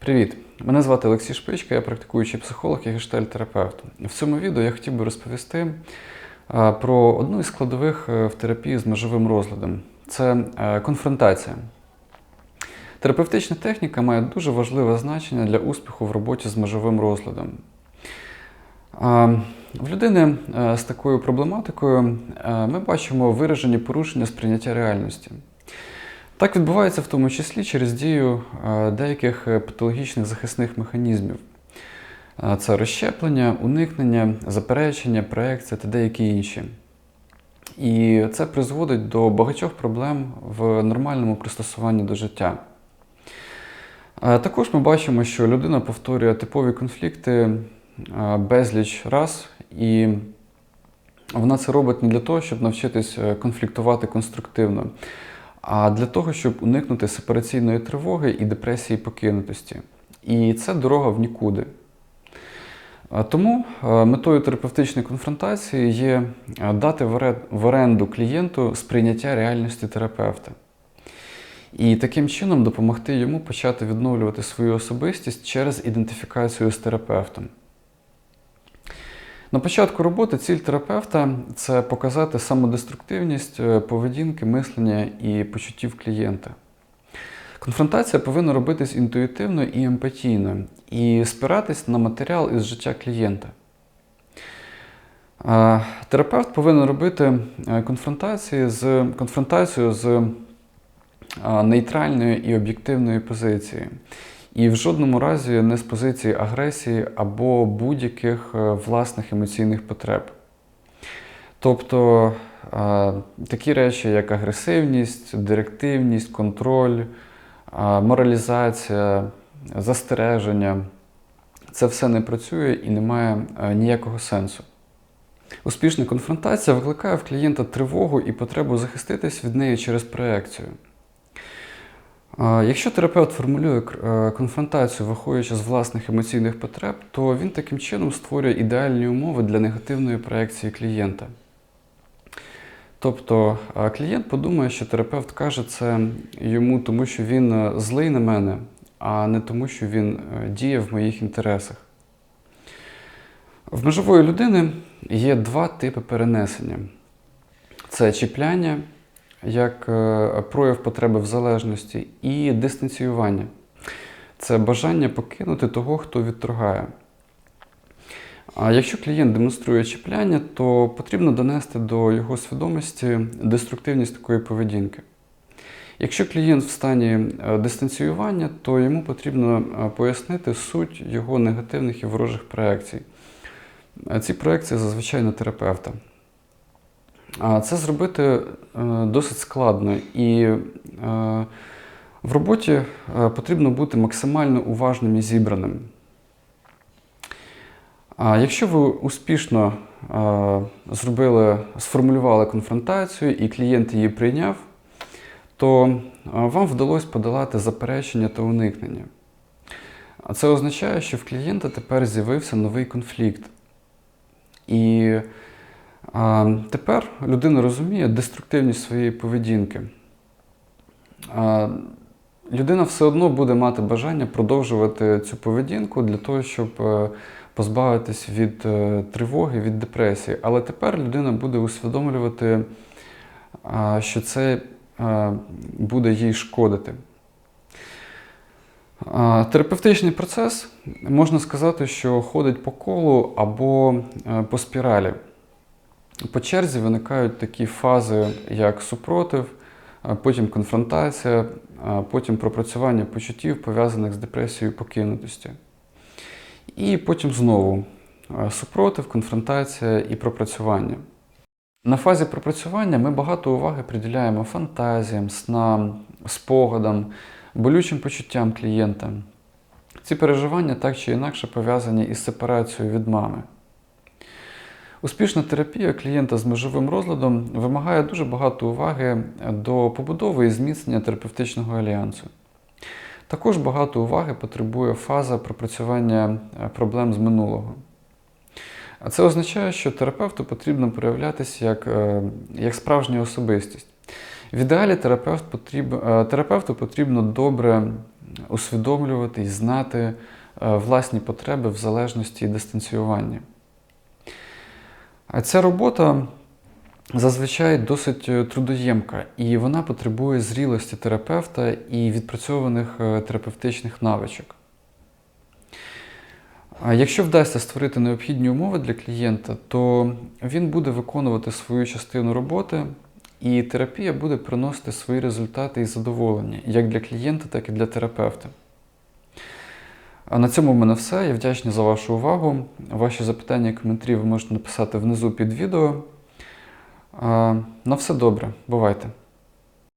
Привіт! Мене звати Олексій Шпичка, я практикуючий психолог і гештальт-терапевт. В цьому відео я хотів би розповісти про одну із складових е, в терапії з межовим розладом це е, конфронтація. Терапевтична техніка має дуже важливе значення для успіху в роботі з межовим розладом. В людини е, з такою проблематикою е, ми бачимо виражені порушення сприйняття реальності. Так відбувається в тому числі через дію е, деяких е, патологічних захисних механізмів. Е, Це розщеплення, уникнення, заперечення, проекція та деякі інші. І це призводить до багатьох проблем в нормальному пристосуванні до життя. Також ми бачимо, що людина повторює типові конфлікти безліч раз, і вона це робить не для того, щоб навчитись конфліктувати конструктивно, а для того, щоб уникнути сепараційної тривоги і депресії покинутості. І це дорога в нікуди. Тому метою терапевтичної конфронтації є дати в оренду клієнту сприйняття реальності терапевта. І таким чином допомогти йому почати відновлювати свою особистість через ідентифікацію з терапевтом. На початку роботи ціль терапевта це показати самодеструктивність е, поведінки, мислення і почуттів клієнта. Конфронтація повинна робитись інтуїтивно і емпатійно, і спиратись на матеріал із життя клієнта. Е, Терапевт повинен робити е, конфронтації з, конфронтацію з нейтральної і об'єктивної позиції. І в жодному разі не з позиції агресії або будь-яких е, власних емоційних потреб. Тобто е, такі речі, як агресивність, директивність, контроль, е, моралізація, застереження, це все не працює і не має ніякого сенсу. Успішна конфронтація викликає в клієнта тривогу і потребу захиститись від неї через проекцію. Якщо терапевт формулює е, конфронтацію, виходячи з власних емоційних потреб, то він таким чином створює ідеальні умови для негативної проекції клієнта. Тобто е, клієнт подумає, що терапевт каже це йому, тому що він е, злий на мене, а не тому, що він діє в моїх інтересах. В межової людини є два типи перенесення: це чіпляння як е, прояв потреби в залежності, і дистанціювання це бажання покинути того, хто відторгає. А якщо клієнт демонструє чіпляння, то потрібно донести до його свідомості деструктивність такої поведінки. Якщо клієнт в стані е, дистанціювання, то йому потрібно е, пояснити суть його негативних і ворожих проекцій. Ці проекції зазвичай на терапевта. Це зробити е, досить складно, і е, в роботі е, потрібно бути максимально уважним і зібраним. Якщо ви успішно зробили, сформулювали конфронтацію і клієнт її прийняв, то вам вдалося подолати заперечення та уникнення. А це означає, що в клієнта тепер з'явився новий конфлікт. І тепер людина розуміє деструктивність своєї поведінки. Людина все одно буде мати бажання продовжувати цю поведінку для того, щоб е, позбавитись від е, тривоги, від депресії. Але тепер людина буде усвідомлювати, що це е, буде їй шкодити. Терапевтичний процес можна сказати, що ходить по колу або е, по спіралі. По черзі виникають такі фази, як супротив, потім конфронтація, потім пропрацювання почуттів, пов'язаних з депресією покинутості. І потім знову супротив, конфронтація і пропрацювання. На фазі пропрацювання ми багато уваги приділяємо фантазіям, снам, спогадам, болючим почуттям клієнта. Ці переживання так чи інакше пов'язані із сепарацією від мами. Успішна терапія клієнта з межовим розладом вимагає дуже багато уваги до побудови і зміцнення терапевтичного альянсу. Також багато уваги потребує фаза пропрацювання е, проблем з минулого. А це означає, що терапевту потрібно проявлятися як, е, як справжня особистість. В ідеалі терапевт потріб, е, терапевту потрібно добре усвідомлювати і знати власні потреби в залежності і дистанціюванні. Ця робота зазвичай досить е, трудоємка, і вона потребує зрілості терапевта і відпрацьованих е, терапевтичних навичок. Якщо вдасться створити необхідні умови для клієнта, то він буде виконувати свою частину роботи, і терапія буде приносити свої результати і задоволення як для клієнта, так і для терапевта. На цьому в мене все. Я вдячний за вашу увагу. Ваші запитання і коментарі ви можете написати внизу під відео. На все добре. Бувайте!